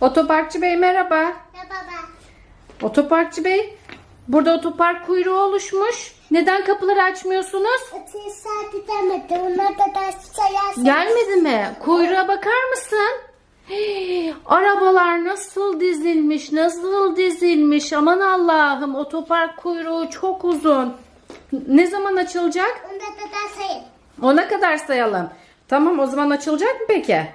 Otoparkçı Bey merhaba. Baba. Otoparkçı Bey, burada otopark kuyruğu oluşmuş. Neden kapıları açmıyorsunuz? Öteki saati demedi. Ona da ders sayarsın. Gelmedi mi? Kuyruğa bakar mısın? Hey, arabalar nasıl dizilmiş, nasıl dizilmiş. Aman Allah'ım otopark kuyruğu çok uzun. Ne zaman açılacak? Onda da ders sayın. Ona kadar sayalım. Tamam o zaman açılacak mı peki?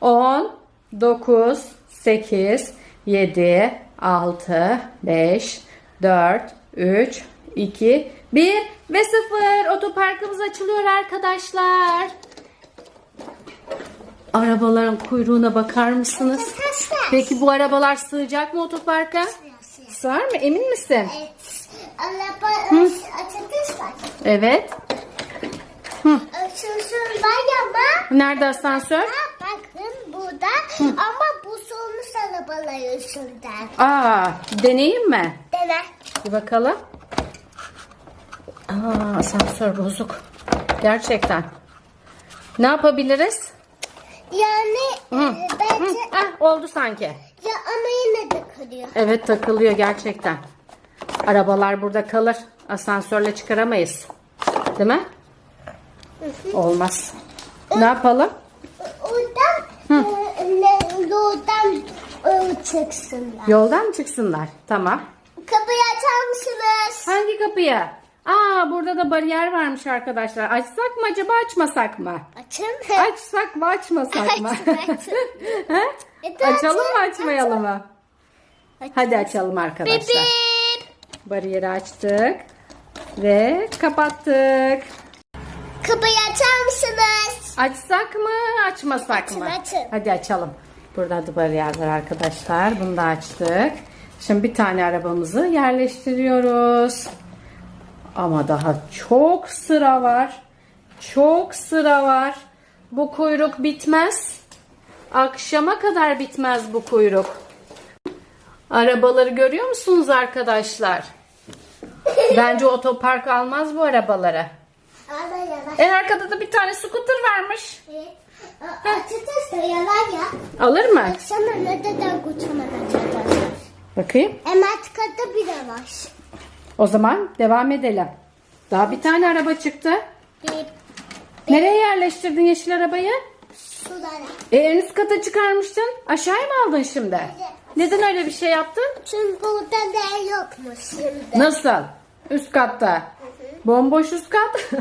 10, 9, 8, 7, 6, 5, 4, 3, 2, 1 ve 0. Otoparkımız açılıyor arkadaşlar. Arabaların kuyruğuna bakar mısınız? Peki bu arabalar sığacak mı otoparka? Sığar mı? Emin misin? Evet. Araba açılış var. Evet. Açılışın var ama. Nerede asansör? Bakın burada. Ama arabalar üstünden. Aa, deneyeyim mi? Dene. Bir bakalım. Aa, asansör bozuk. Gerçekten. Ne yapabiliriz? Yani Hı. e, bence Ah, oldu sanki. ya ama yine de kırıyor. Evet takılıyor gerçekten. Arabalar burada kalır. Asansörle çıkaramayız. Değil mi? Olmaz. Ne yapalım? Oradan e, ne, e, çıksınlar. Yoldan mı çıksınlar? Tamam. Kapıyı açar mısınız? Hangi kapıya? Aa burada da bariyer varmış arkadaşlar. Açsak mı acaba açmasak mı? Açın. Açsak mı açmasak mı? Açın, açın. Ha? Evet, Açalım mı açın, açmayalım mı? Açın. Hadi açalım arkadaşlar. Bip. Bariyeri açtık ve kapattık. Kapıyı açar mısınız? Açsak mı açmasak mı? Açın, açın. Hadi açalım. Burada da bariyer var arkadaşlar. Bunu da açtık. Şimdi bir tane arabamızı yerleştiriyoruz. Ama daha çok sıra var. Çok sıra var. Bu kuyruk bitmez. Akşama kadar bitmez bu kuyruk. Arabaları görüyor musunuz arkadaşlar? Bence otopark almaz bu arabaları. En arkada da bir tane scooter varmış. Açıkçası yalan ya. Alır mı? Ne kadar kocaman açacaklar. Bakayım. Hemen tıkadı bir de var. O zaman devam edelim. Daha bir tane araba çıktı. Bip. Nereye yerleştirdin yeşil arabayı? Sulara. E, en üst kata çıkarmıştın. Aşağıya mı aldın şimdi? Neden öyle bir şey yaptın? Çünkü burada ne yokmuş şimdi. Nasıl? Üst katta. Bomboş üst kat.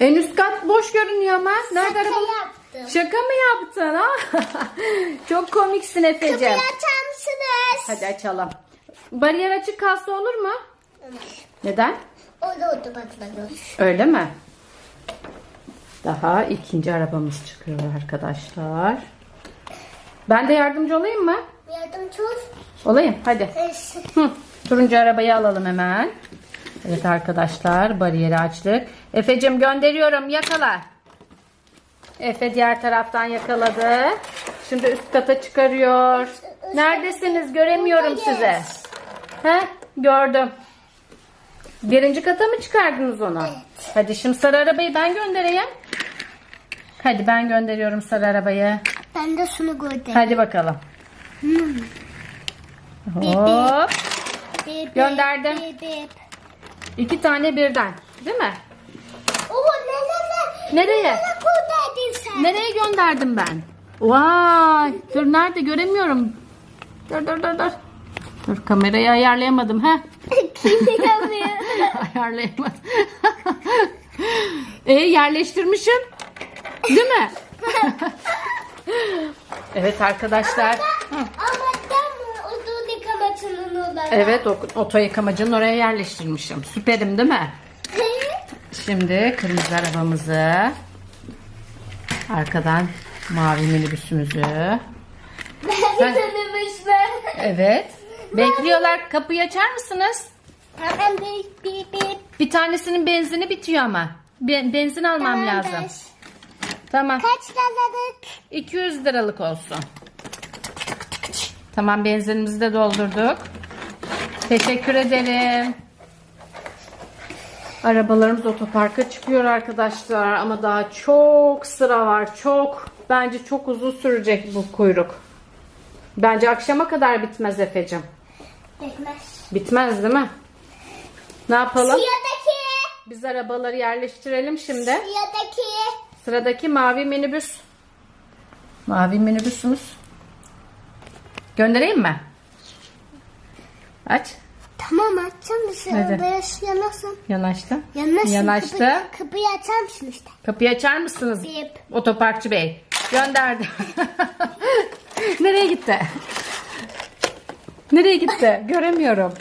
en üst kat boş görünüyor ama. Nerede Şaka araba? yaptım. Şaka mı yaptın ha? Çok komiksin Efe'cim. Kapıyı açar mısınız? Hadi açalım. Bariyer açık kalsa olur mu? Neden? O da oldu bak bak. Öyle mi? Daha ikinci arabamız çıkıyor arkadaşlar. Ben de yardımcı olayım mı? Yardımcı ol. Olayım hadi. Neyse. Hı, turuncu arabayı alalım hemen. Evet arkadaşlar bariyeri açtık. Efe'cim gönderiyorum yakala. Efe diğer taraftan yakaladı. Şimdi üst kata çıkarıyor. Neredesiniz? Göremiyorum sizi. He? Gördüm. Birinci kata mı çıkardınız onu? Evet. Hadi şimdi sarı arabayı ben göndereyim. Hadi ben gönderiyorum sarı arabayı. Ben de şunu gördüm. Hadi bakalım. Hop. Bip, bip, Gönderdim. bip, bip. İki tane birden. Değil mi? Oo ne ne ne? Nereye? Ne gönderdin sen? Nereye gönderdim ben? Vay. Dur nerede göremiyorum. Dur dur dur dur. Dur kamerayı ayarlayamadım ha. Ayarlayamadım. e yerleştirmişim. Değil mi? evet arkadaşlar. Ama o Evet o, oto yıkamacının oraya yerleştirmişim. Süperim değil mi? Şimdi kırmızı arabamızı arkadan mavi minibüsümüzü Ben evet bekliyorlar kapıyı açar mısınız? Bir tanesinin benzini bitiyor ama Be- benzin almam lazım. Tamamdır. Tamam Kaç liralık? 200 liralık olsun. Tamam benzinimizi de doldurduk. Teşekkür ederim. Arabalarımız otoparka çıkıyor arkadaşlar ama daha çok sıra var çok. Bence çok uzun sürecek bu kuyruk. Bence akşama kadar bitmez Efe'cim. Bitmez. Bitmez değil mi? Ne yapalım? Sıradaki. Biz arabaları yerleştirelim şimdi. Sıradaki. Sıradaki mavi minibüs. Mavi minibüsümüz. Göndereyim mi? Aç. Tamam açacağım bir Hadi. Beyaz yanasın. Yanaştı. Kapı, kapıyı açar mısın işte? Kapıyı açar mısınız? Bip. Otoparkçı Bey. Gönderdi. Nereye gitti? Nereye gitti? Göremiyorum.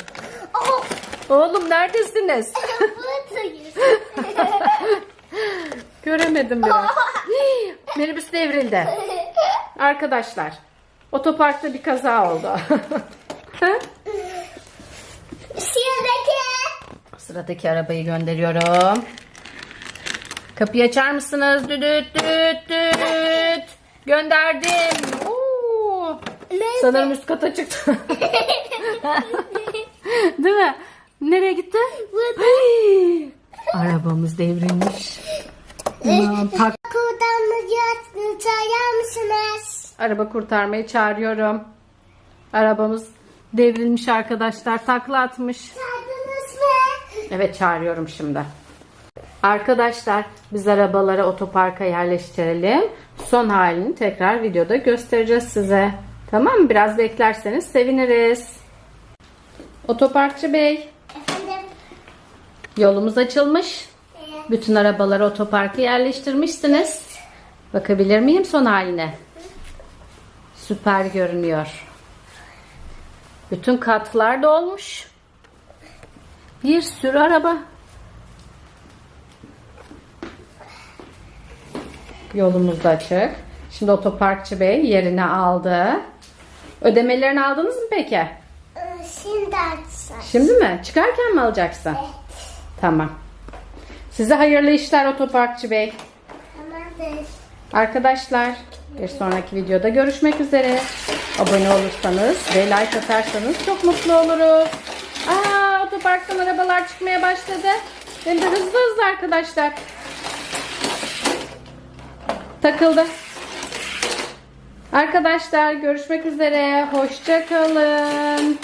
Oh. Oğlum neredesiniz? Göremedim biraz. Hii, Minibüs devrildi. Arkadaşlar, otoparkta bir kaza oldu. Sıradaki. Sıradaki arabayı gönderiyorum. Kapıyı açar mısınız? Düdüt düt düt. Gönderdim. Oo. Sanırım üst kata çıktı. Değil mi? Nereye gitti? Arabamız devrilmiş. Tak. Çağırır mısınız? Araba kurtarmayı çağırıyorum. Arabamız devrilmiş arkadaşlar. Takla atmış. Evet çağırıyorum şimdi. Arkadaşlar biz arabaları otoparka yerleştirelim. Son halini tekrar videoda göstereceğiz size. Tamam mı? Biraz beklerseniz seviniriz. Otoparkçı Bey, Efendim? yolumuz açılmış. Evet. Bütün arabaları otoparka yerleştirmişsiniz. Bakabilir miyim son haline? Süper görünüyor. Bütün katlar dolmuş. Bir sürü araba. Yolumuz da açık. Şimdi otoparkçı bey yerini aldı. Ödemelerini aldınız mı peki? Ee, Şimdi açsın. Şimdi mi? Çıkarken mi alacaksın? Tamam. Size hayırlı işler otoparkçı bey. Tamamdır. Arkadaşlar bir sonraki videoda görüşmek üzere. Abone olursanız ve like atarsanız çok mutlu oluruz. Çıkmaya başladı. Hem de hızlı hızlı arkadaşlar. Takıldı. Arkadaşlar görüşmek üzere. Hoşça kalın.